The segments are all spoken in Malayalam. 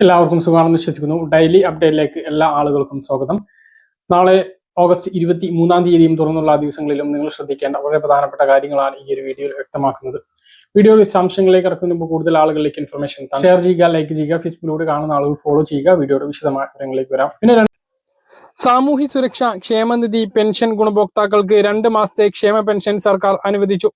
എല്ലാവർക്കും സുഖമാണെന്ന് വിശ്വസിക്കുന്നു. ഡെയിലി അപ്ഡേറ്റിലേക്ക് എല്ലാ ആളുകൾക്കും സ്വാഗതം. നാളെ ഓഗസ്റ്റ് ഇരുപത്തി മൂന്നാം തീയതിയും തുറന്നുള്ള ദിവസങ്ങളിലും നിങ്ങൾ ശ്രദ്ധിക്കേണ്ട വളരെ പ്രധാനപ്പെട്ട കാര്യങ്ങളാണ് ഈ ഒരു വീഡിയോയിൽ വ്യക്തമാക്കുന്നത്. വീഡിയോ വിശദാംശങ്ങളിലേക്ക് ഇറക്കുന്ന മുമ്പ് കൂടുതൽ ആളുകളിലേക്ക് ഇൻഫർമേഷൻ ഷെയർ ചെയ്യുക ലൈക്ക് ചെയ്യുക ഫേസ്ബുക്കിലൂടെ കാണുന്ന ആളുകൾ ഫോളോ ചെയ്യുക. വീഡിയോയുടെ വിശദമായ വിവരങ്ങളിലേക്ക് വരാം. പിന്നെ സാമൂഹ്യ സുരക്ഷ ക്ഷേമനിധി പെൻഷൻ ഗുണഭോക്താക്കൾക്ക് രണ്ട് മാസത്തെ ക്ഷേമ പെൻഷൻ സർക്കാർ അനുവദിച്ചു.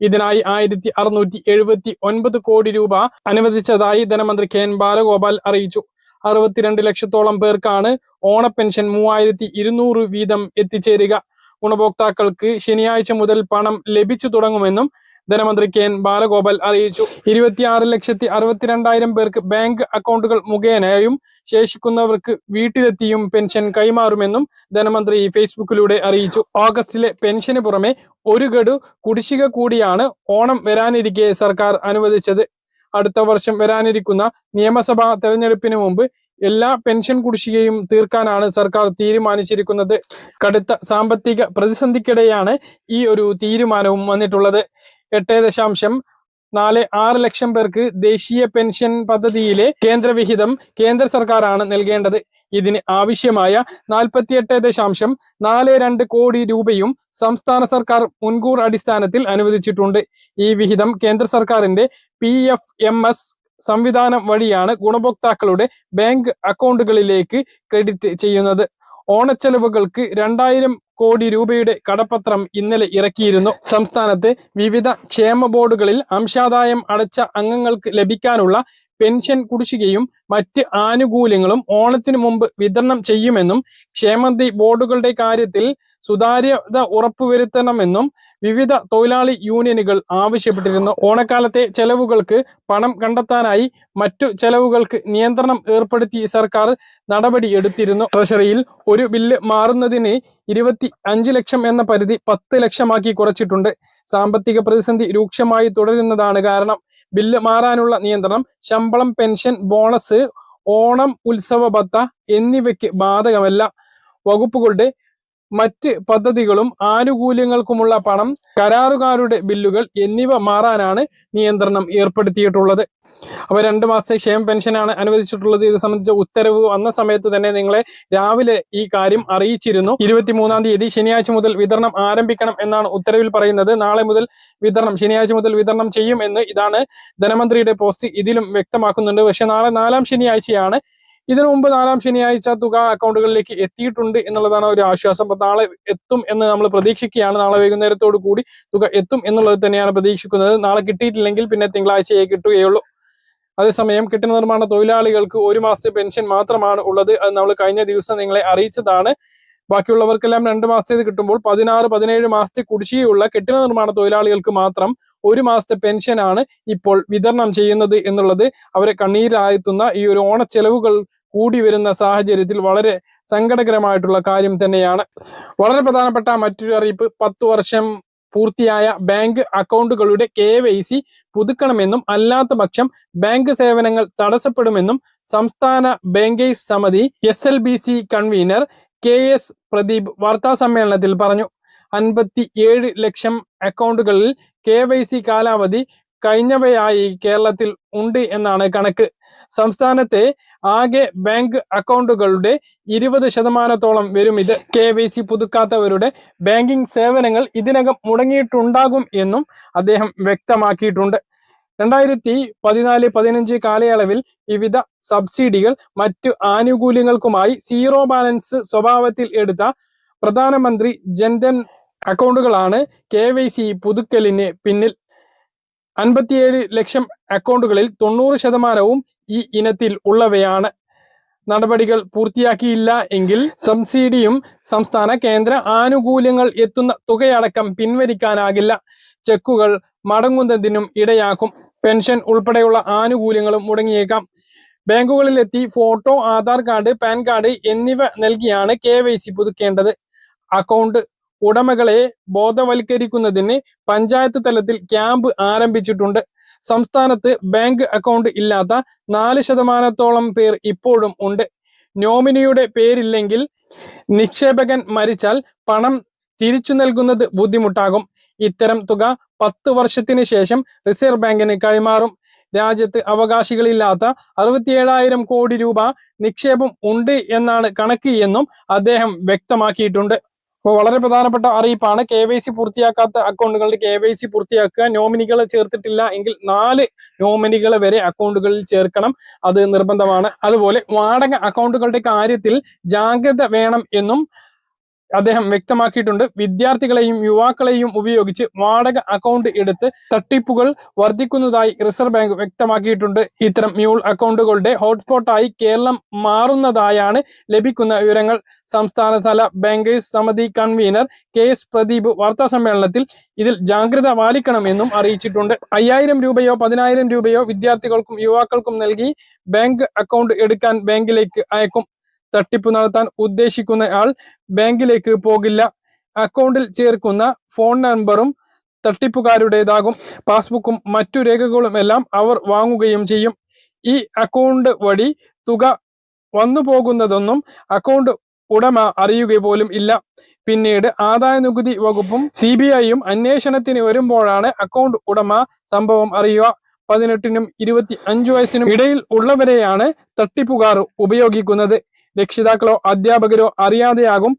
ഇതിനായി ആയിരത്തി അറുന്നൂറ്റി എഴുപത്തി ഒൻപത് കോടി രൂപ അനുവദിച്ചതായി ധനമന്ത്രി കെ എൻ ബാലഗോപാൽ അറിയിച്ചു. അറുപത്തിരണ്ട് ലക്ഷത്തോളം പേർക്കാണ് ഓണ പെൻഷൻ മൂവായിരത്തി ഇരുന്നൂറ് വീതം എത്തിച്ചേരുക. ഗുണഭോക്താക്കൾക്ക് ശനിയാഴ്ച മുതൽ പണം ലഭിച്ചു തുടങ്ങുമെന്നും ധനമന്ത്രി കെ എൻ ബാലഗോപാൽ അറിയിച്ചു. ഇരുപത്തിയാറ് ലക്ഷത്തി അറുപത്തിരണ്ടായിരം പേർക്ക് ബാങ്ക് അക്കൗണ്ടുകൾ മുഖേനയും ശേഷിക്കുന്നവർക്ക് വീട്ടിലെത്തിയും പെൻഷൻ കൈമാറുമെന്നും ധനമന്ത്രി ഫേസ്ബുക്കിലൂടെ അറിയിച്ചു. ഓഗസ്റ്റിലെ പെൻഷന് പുറമെ ഒരു ഗഡു കുടിശ്ശിക കൂടിയാണ് ഓണം വരാനിരിക്കെ സർക്കാർ അനുവദിച്ചത്. അടുത്ത വർഷം വരാനിരിക്കുന്ന നിയമസഭാ തെരഞ്ഞെടുപ്പിന് മുമ്പ് എല്ലാ പെൻഷൻ കുടിശ്ശികയും തീർക്കാനാണ് സർക്കാർ തീരുമാനിച്ചിരിക്കുന്നത്. കടുത്ത സാമ്പത്തിക പ്രതിസന്ധിക്കിടെയാണ് ഈ ഒരു തീരുമാനവും വന്നിട്ടുള്ളത്. എട്ട് ദശാംശം നാല് ആറ് ലക്ഷം പേർക്ക് ദേശീയ പെൻഷൻ പദ്ധതിയിലെ കേന്ദ്രവിഹിതം കേന്ദ്ര സർക്കാരാണ് നൽകേണ്ടത്. ഇതിന് ആവശ്യമായ നാൽപ്പത്തിയെട്ട് ദശാംശം നാല് രണ്ട് കോടി രൂപയും സംസ്ഥാന സർക്കാർ മുൻകൂർ അടിസ്ഥാനത്തിൽ അനുവദിച്ചിട്ടുണ്ട്. ഈ വിഹിതം കേന്ദ്ര സർക്കാരിന്റെ പി എഫ് എം എസ് സംവിധാനം വഴിയാണ് ഗുണഭോക്താക്കളുടെ ബാങ്ക് അക്കൗണ്ടുകളിലേക്ക് ക്രെഡിറ്റ് ചെയ്യുന്നത്. ഓണച്ചെലവുകൾക്ക് രണ്ടായിരം കോടി രൂപയുടെ കടപ്പത്രം ഇന്നലെ ഇറക്കിയിരുന്നു. സംസ്ഥാനത്തെ വിവിധ ക്ഷേമ ബോർഡുകളിൽ അംശാദായം അടച്ച അംഗങ്ങൾക്ക് ലഭിക്കാനുള്ള പെൻഷൻ കുടിശ്ശികയും മറ്റ് ആനുകൂല്യങ്ങളും ഓണത്തിന് മുമ്പ് വിതരണം ചെയ്യുമെന്നും ക്ഷേമനിധി ബോർഡുകളുടെ കാര്യത്തിൽ സുതാര്യത ഉറപ്പുവരുത്തണമെന്നും വിവിധ തൊഴിലാളി യൂണിയനുകൾ ആവശ്യപ്പെട്ടിരുന്നു. ഓണക്കാലത്തെ ചെലവുകൾക്ക് പണം കണ്ടെത്താനായി മറ്റു ചെലവുകൾക്ക് നിയന്ത്രണം ഏർപ്പെടുത്തി സർക്കാർ നടപടി എടുത്തിരുന്നു. ട്രഷറിയിൽ ഒരു ബില്ല് മാറുന്നതിന് ഇരുപത്തി അഞ്ച് ലക്ഷം എന്ന പരിധി പത്ത് ലക്ഷമാക്കി കുറച്ചിട്ടുണ്ട്. സാമ്പത്തിക പ്രതിസന്ധി രൂക്ഷമായി തുടരുന്നതാണ് കാരണം ബില്ല് മാറാനുള്ള നിയന്ത്രണം ശമ്പളം പെൻഷൻ ബോണസ് ഓണം ഉത്സവ ഭത്ത എന്നിവയ്ക്ക് ബാധകമല്ല. വകുപ്പുകളുടെ മറ്റ് പദ്ധതികളും ആനുകൂല്യങ്ങൾക്കുമുള്ള പണം കരാറുകാരുടെ ബില്ലുകൾ എന്നിവ മാറാനാണ് നിയന്ത്രണം ഏർപ്പെടുത്തിയിട്ടുള്ളത്. അപ്പൊ രണ്ട് മാസത്തെ ക്ഷേമ പെൻഷനാണ് അനുവദിച്ചിട്ടുള്ളത്. ഇത് സംബന്ധിച്ച ഉത്തരവ് വന്ന സമയത്ത് തന്നെ നിങ്ങളെ രാവിലെ ഈ കാര്യം അറിയിച്ചിരുന്നു. ഇരുപത്തിമൂന്നാം തീയതി ശനിയാഴ്ച മുതൽ വിതരണം ആരംഭിക്കണം എന്നാണ് ഉത്തരവിൽ പറയുന്നത്. നാളെ മുതൽ വിതരണം ശനിയാഴ്ച മുതൽ വിതരണം ചെയ്യും എന്ന് ഇതാണ് ധനമന്ത്രിയുടെ പോസ്റ്റ് ഇതിലും വ്യക്തമാക്കുന്നുണ്ട്. പക്ഷെ നാളെ നാലാം ശനിയാഴ്ചയാണ് ഇതിനു മുമ്പ് നാലാം ശനിയാഴ്ച തുക അക്കൗണ്ടുകളിലേക്ക് എത്തിയിട്ടുണ്ട് എന്നുള്ളതാണ് ഒരു ആശ്വാസം. അപ്പൊ നാളെ എത്തും എന്ന് നമ്മൾ പ്രതീക്ഷിക്കുകയാണ്. നാളെ വൈകുന്നേരത്തോടു കൂടി തുക എത്തും എന്നുള്ളത് തന്നെയാണ് പ്രതീക്ഷിക്കുന്നത്. നാളെ കിട്ടിയിട്ടില്ലെങ്കിൽ പിന്നെ തിങ്കളാഴ്ചയെ കിട്ടുകയുള്ളൂ. അതേസമയം കെട്ടിട നിർമ്മാണ തൊഴിലാളികൾക്ക് ഒരു മാസത്തെ പെൻഷൻ മാത്രമാണ് ഉള്ളത്. അത് നമ്മൾ കഴിഞ്ഞ ദിവസം നിങ്ങളെ അറിയിച്ചതാണ്. ബാക്കിയുള്ളവർക്കെല്ലാം രണ്ട് മാസത്തേത് കിട്ടുമ്പോൾ പതിനാറ് പതിനേഴ് മാസത്തെ കുടിശ്ശികയുള്ള കെട്ടിട നിർമ്മാണ തൊഴിലാളികൾക്ക് മാത്രം ഒരു മാസത്തെ പെൻഷനാണ് ഇപ്പോൾ വിതരണം ചെയ്യുന്നത് എന്നുള്ളത് അവരെ കണ്ണീരായെത്തുന്ന ഈ ഒരു ഓണച്ചെലവുകൾ കൂടി വരുന്ന സാഹചര്യത്തിൽ വളരെ സങ്കടകരമായിട്ടുള്ള കാര്യം തന്നെയാണ്. വളരെ പ്രധാനപ്പെട്ട മറ്റൊരു അറിയിപ്പ് പത്ത് വർഷം പൂർത്തിയായ ബാങ്ക് അക്കൗണ്ടുകളുടെ കെ വൈ സി പുതുക്കണമെന്നും അല്ലാത്ത പക്ഷം ബാങ്ക് സേവനങ്ങൾ തടസ്സപ്പെടുമെന്നും സംസ്ഥാന ബാങ്കേഴ്സ് സമിതി S L B C convener K S Pradeep വാർത്താ സമ്മേളനത്തിൽ പറഞ്ഞു അൻപത്തി ഏഴ് ലക്ഷം അക്കൗണ്ടുകളിൽ കെ വൈ സി കാലാവധി കഴിഞ്ഞവയായി കേരളത്തിൽ ഉണ്ട് എന്നാണ് കണക്ക്. സംസ്ഥാനത്തെ ആകെ ബാങ്ക് അക്കൗണ്ടുകളുടെ ഇരുപത് ശതമാനത്തോളം വരും ഇത്. കെ വൈ സി പുതുക്കാത്തവരുടെ ബാങ്കിംഗ് സേവനങ്ങൾ ഇതിനകം മുടങ്ങിയിട്ടുണ്ടാകും എന്നും അദ്ദേഹം വ്യക്തമാക്കിയിട്ടുണ്ട്. രണ്ടായിരത്തി പതിനാല് പതിനഞ്ച് കാലയളവിൽ വിവിധ സബ്സിഡികൾ മറ്റു ആനുകൂല്യങ്ങൾക്കുമായി സീറോ ബാലൻസ് സ്വഭാവത്തിൽ എടുത്ത പ്രധാനമന്ത്രി ജൻധൻ അക്കൗണ്ടുകളാണ് കെ വൈ സി പുതുക്കലിന് പിന്നിൽ. അൻപത്തിയേഴ് ലക്ഷം അക്കൗണ്ടുകളിൽ തൊണ്ണൂറ് ശതമാനവും ഈ ഇനത്തിൽ ഉള്ളവയാണ്. നടപടികൾ പൂർത്തിയാക്കിയില്ല എങ്കിൽ സബ്സിഡിയും സംസ്ഥാന കേന്ദ്ര ആനുകൂല്യങ്ങൾ എത്തുന്ന തുകയടക്കം പിൻവലിക്കാനാകില്ല. ചെക്കുകൾ മടങ്ങുന്നതിനും ഇടയാക്കും. പെൻഷൻ ഉൾപ്പെടെയുള്ള ആനുകൂല്യങ്ങളും മുടങ്ങിയേക്കാം. ബാങ്കുകളിലെത്തി photo Aadhaar card PAN card എന്നിവ നൽകിയാണ് കെ വൈ സി പുതുക്കേണ്ടത്. അക്കൗണ്ട് ഉടമകളെ ബോധവൽക്കരിക്കുന്നതിന് പഞ്ചായത്ത് തലത്തിൽ ക്യാമ്പ് ആരംഭിച്ചിട്ടുണ്ട്. സംസ്ഥാനത്ത് ബാങ്ക് അക്കൗണ്ട് ഇല്ലാത്ത നാല് ശതമാനത്തോളം പേർ ഇപ്പോഴും ഉണ്ട്. നോമിനിയുടെ പേരില്ലെങ്കിൽ നിക്ഷേപകൻ മരിച്ചാൽ പണം തിരിച്ചു നൽകുന്നത് ബുദ്ധിമുട്ടാകും. ഇത്തരം തുക പത്ത് വർഷത്തിന് ശേഷം റിസർവ് ബാങ്കിന് കൈമാറും. രാജ്യത്ത് അവകാശികളില്ലാത്ത അറുപത്തിയേഴായിരം കോടി രൂപ നിക്ഷേപം ഉണ്ട് എന്നാണ് കണക്ക് എന്നും അദ്ദേഹം വ്യക്തമാക്കിയിട്ടുണ്ട്. അപ്പോൾ വളരെ പ്രധാനപ്പെട്ട അറിയിപ്പാണ്. കെ വൈ സി പൂർത്തിയാക്കാത്ത അക്കൗണ്ടുകളുടെ കെ വൈ സി പൂർത്തിയാക്കുക. നോമിനികളെ ചേർത്തിട്ടില്ല എങ്കിൽ നാല് നോമിനികളെ വരെ അക്കൗണ്ടുകളിൽ ചേർക്കണം. അത് നിർബന്ധമാണ്. അതുപോലെ വാടക അക്കൗണ്ടുകളുടെ കാര്യത്തിൽ ജാഗ്രത വേണം എന്നും അദ്ദേഹം വ്യക്തമാക്കിയിട്ടുണ്ട്. വിദ്യാർത്ഥികളെയും യുവാക്കളെയും ഉപയോഗിച്ച് വാടക അക്കൗണ്ട് എടുത്ത് തട്ടിപ്പുകൾ വർദ്ധിക്കുന്നതായി റിസർവ് ബാങ്ക് വ്യക്തമാക്കിയിട്ടുണ്ട്. ഇത്തരം മ്യൂൾ അക്കൗണ്ടുകളുടെ ഹോട്ട്സ്പോട്ടായി കേരളം മാറുന്നതായാണ് ലഭിക്കുന്ന വിവരങ്ങൾ. സംസ്ഥാനതല ബാങ്കേഴ്സ് സമിതി കൺവീനർ കെ എസ് പ്രദീപ് വാർത്താസമ്മേളനത്തിൽ ഇതിൽ ജാഗ്രത പാലിക്കണമെന്നും അറിയിച്ചിട്ടുണ്ട്. അയ്യായിരം രൂപയോ പതിനായിരം രൂപയോ വിദ്യാർത്ഥികൾക്കും യുവാക്കൾക്കും നൽകി ബാങ്ക് അക്കൗണ്ട് എടുക്കാൻ ബാങ്കിലേക്ക് അയക്കും. തട്ടിപ്പ് നടത്താൻ ഉദ്ദേശിക്കുന്ന ആൾ ബാങ്കിലേക്ക് പോകില്ല. അക്കൗണ്ടിൽ ചേർക്കുന്ന ഫോൺ നമ്പറും തട്ടിപ്പുകാരുടേതാകും. പാസ്ബുക്കും മറ്റു രേഖകളും എല്ലാം അവർ വാങ്ങുകയും ചെയ്യും. ഈ അക്കൗണ്ട് വഴി തുക വന്നു പോകുന്നതൊന്നും അക്കൗണ്ട് ഉടമ അറിയുക പോലും ഇല്ല. പിന്നീട് ആദായ നികുതി വകുപ്പും സി ബി ഐയും അന്വേഷണത്തിന് വരുമ്പോഴാണ് അക്കൗണ്ട് ഉടമ സംഭവം അറിയുക. പതിനെട്ടിനും ഇരുപത്തി അഞ്ചു വയസ്സിനും ഇടയിൽ ഉള്ളവരെയാണ് തട്ടിപ്പുകാർ ഉപയോഗിക്കുന്നത്. രക്ഷിതാക്കളോ അധ്യാപകരോ അറിയാതെയാകും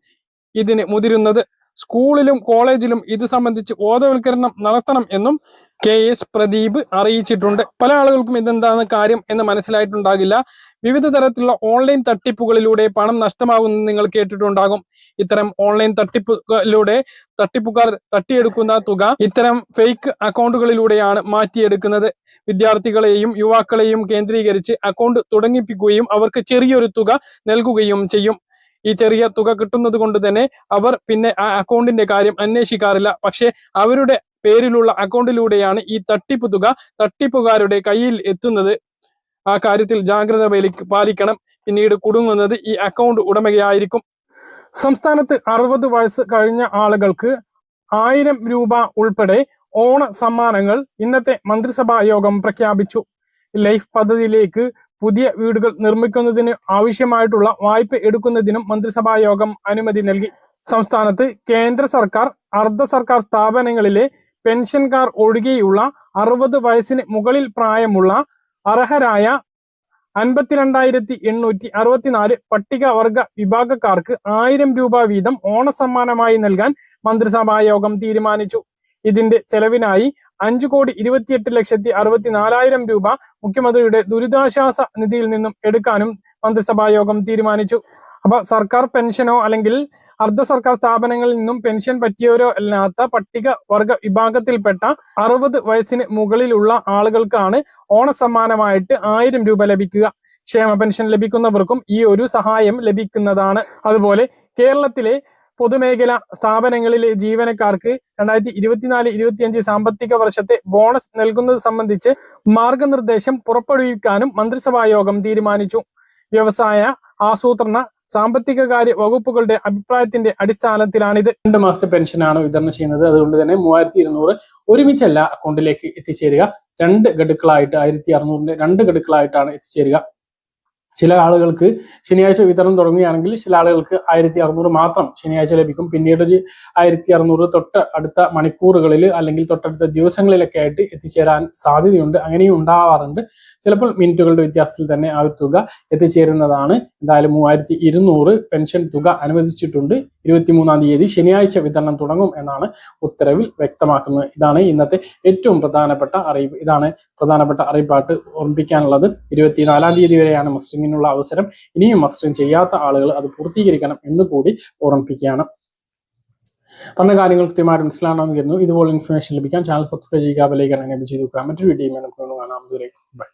ഇതിന് മുതിരുന്നത്. സ്കൂളിലും കോളേജിലും ഇത് സംബന്ധിച്ച് ബോധവൽക്കരണം നടത്തണം എന്നും കെ എസ് പ്രദീപ് അറിയിച്ചിട്ടുണ്ട്. പല ആളുകൾക്കും ഇതെന്താണ് കാര്യം എന്ന് മനസ്സിലായിട്ടുണ്ടാകില്ല. വിവിധ തരത്തിലുള്ള ഓൺലൈൻ തട്ടിപ്പുകളിലൂടെ പണം നഷ്ടമാകുന്നത് നിങ്ങൾ കേട്ടിട്ടുണ്ടാകും. ഇത്തരം ഓൺലൈൻ തട്ടിപ്പുകളിലൂടെ തട്ടിപ്പുകാർ തട്ടിയെടുക്കുന്ന തുക ഇത്തരം ഫേക്ക് അക്കൗണ്ടുകളിലൂടെയാണ് മാറ്റിയെടുക്കുന്നത്. വിദ്യാർത്ഥികളെയും യുവാക്കളെയും കേന്ദ്രീകരിച്ച് അക്കൗണ്ട് തുടങ്ങിപ്പിക്കുകയും അവർക്ക് ചെറിയൊരു തുക നൽകുകയും ചെയ്യും. ഈ ചെറിയ തുക കിട്ടുന്നത് കൊണ്ട് തന്നെ അവർ പിന്നെ ആ അക്കൗണ്ടിന്റെ കാര്യം അന്വേഷിക്കാറില്ല. പക്ഷേ അവരുടെ പേരിലുള്ള അക്കൗണ്ടിലൂടെയാണ് ഈ തട്ടിപ്പ് തുക തട്ടിപ്പുകാരുടെ കയ്യിൽ എത്തുന്നത്. ആ കാര്യത്തിൽ ജാഗ്രത പാലിക്കണം. പിന്നീട് കുടുങ്ങുന്നത് ഈ അക്കൗണ്ട് ഉടമയായിരിക്കും. സംസ്ഥാനത്ത് അറുപത് വയസ്സ് കഴിഞ്ഞ ആളുകൾക്ക് ആയിരം രൂപ ഉൾപ്പെടെ ഓണ സമ്മാനങ്ങൾ ഇന്നത്തെ മന്ത്രിസഭാ യോഗം പ്രഖ്യാപിച്ചു. ലൈഫ് പദ്ധതിയിലേക്ക് പുതിയ വീടുകൾ നിർമ്മിക്കുന്നതിന് ആവശ്യമായിട്ടുള്ള വായ്പ എടുക്കുന്നതിനും മന്ത്രിസഭാ യോഗം അനുമതി നൽകി. സംസ്ഥാനത്ത് കേന്ദ്ര സർക്കാർ അർദ്ധ സർക്കാർ സ്ഥാപനങ്ങളിലെ പെൻഷൻകാർ ഒഴികെയുള്ള അറുപത് വയസ്സിന് മുകളിൽ പ്രായമുള്ള അർഹരായ അൻപത്തിരണ്ടായിരത്തി എണ്ണൂറ്റി അറുപത്തിനാല് പട്ടികവർഗ വിഭാഗക്കാർക്ക് ആയിരം രൂപ വീതം ഓണസമ്മാനമായി നൽകാൻ മന്ത്രിസഭാ യോഗം തീരുമാനിച്ചു. ഇതിന്റെ ചെലവിനായി അഞ്ചു കോടി ഇരുപത്തിയെട്ട് ലക്ഷത്തി അറുപത്തിനാലായിരം രൂപ മുഖ്യമന്ത്രിയുടെ ദുരിതാശ്വാസ നിധിയിൽ നിന്നും എടുക്കാനും മന്ത്രിസഭാ യോഗം തീരുമാനിച്ചു. അപ്പൊ സർക്കാർ പെൻഷനോ അല്ലെങ്കിൽ അർദ്ധ സർക്കാർ സ്ഥാപനങ്ങളിൽ നിന്നും പെൻഷൻ പറ്റിയവരോ അല്ലാത്ത പട്ടിക വർഗ വിഭാഗത്തിൽപ്പെട്ട അറുപത് വയസ്സിന് മുകളിലുള്ള ആളുകൾക്കാണ് ഓണസമ്മാനമായിട്ട് ആയിരം രൂപ ലഭിക്കുക. ക്ഷേമ പെൻഷൻ ലഭിക്കുന്നവർക്കും ഈ ഒരു സഹായം ലഭിക്കുന്നതാണ്. അതുപോലെ കേരളത്തിലെ പൊതുമേഖല സ്ഥാപനങ്ങളിലെ ജീവനക്കാർക്ക് രണ്ടായിരത്തി ഇരുപത്തിനാല് ഇരുപത്തിയഞ്ച് സാമ്പത്തിക വർഷത്തെ ബോണസ് നൽകുന്നത് സംബന്ധിച്ച് മാർഗനിർദ്ദേശം പുറപ്പെടുവിക്കാനും മന്ത്രിസഭാ യോഗം തീരുമാനിച്ചു. വ്യവസായ ആസൂത്രണ സാമ്പത്തിക കാര്യ വകുപ്പുകളുടെ അഭിപ്രായത്തിന്റെ അടിസ്ഥാനത്തിലാണിത്. രണ്ട് മാസത്തെ പെൻഷനാണ് വിതരണം ചെയ്യുന്നത്. അതുകൊണ്ട് തന്നെ മൂവായിരത്തി ഇരുന്നൂറ് ഒരുമിച്ചല്ല അക്കൗണ്ടിലേക്ക് എത്തിച്ചേരുക. രണ്ട് ഗഡുക്കളായിട്ട് ആയിരത്തി അറുന്നൂറിന്റെ രണ്ട് ഗഡുക്കളായിട്ടാണ് എത്തിച്ചേരുക. ചില ആളുകൾക്ക് ശനിയാഴ്ച വിതരണം തുടങ്ങുകയാണെങ്കിൽ ചില ആളുകൾക്ക് ആയിരത്തി അറുന്നൂറ് മാത്രം ശനിയാഴ്ച ലഭിക്കും. പിന്നീട് ഒരു ആയിരത്തി അറുന്നൂറ് തൊട്ട് അടുത്ത മണിക്കൂറുകളിൽ അല്ലെങ്കിൽ തൊട്ടടുത്ത ദിവസങ്ങളിലൊക്കെ ആയിട്ട് എത്തിച്ചേരാൻ സാധ്യതയുണ്ട്. അങ്ങനെയും ഉണ്ടാവാറുണ്ട്. ചിലപ്പോൾ മിനിറ്റുകളുടെ വ്യത്യാസത്തിൽ തന്നെ ആ ഒരു തുക എത്തിച്ചേരുന്നതാണ്. എന്തായാലും മൂവായിരത്തി ഇരുന്നൂറ് പെൻഷൻ തുക അനുവദിച്ചിട്ടുണ്ട്. ഇരുപത്തിമൂന്നാം തീയതി ശനിയാഴ്ച വിതരണം തുടങ്ങും എന്നാണ് ഉത്തരവിൽ വ്യക്തമാക്കുന്നത്. ഇതാണ് ഇന്നത്തെ ഏറ്റവും പ്രധാനപ്പെട്ട അറിയിപ്പ്. ഇതാണ് പ്രധാനപ്പെട്ട അറിയിപ്പായിട്ട് ഓർമ്മിപ്പിക്കാനുള്ളത്. ഇരുപത്തിനാലാം തീയതി വരെയാണ് മസ്റ്ററിങ്ങിനുള്ള അവസരം ഇനിയും മസ്റ്ററിങ് ചെയ്യാത്ത ആളുകൾ അത് പൂർത്തീകരിക്കണം എന്ന് കൂടി ഓർമ്മിപ്പിക്കുകയാണ്. പറഞ്ഞ കാര്യങ്ങൾ കൃത്യമായിട്ട് മനസ്സിലാണെന്ന് കരുതുന്നു. ഇതുപോലെ ഇൻഫർമേഷൻ ലഭിക്കാൻ ചാനൽ സബ്സ്ക്രൈബ് ചെയ്യുക ബെലൈക്കൺ എനേബിൾ ചെയ്ത് നോക്കുക. മറ്റൊരു വീഡിയോ നമുക്ക് കാണാം. ദൂരേക്ക് ബൈ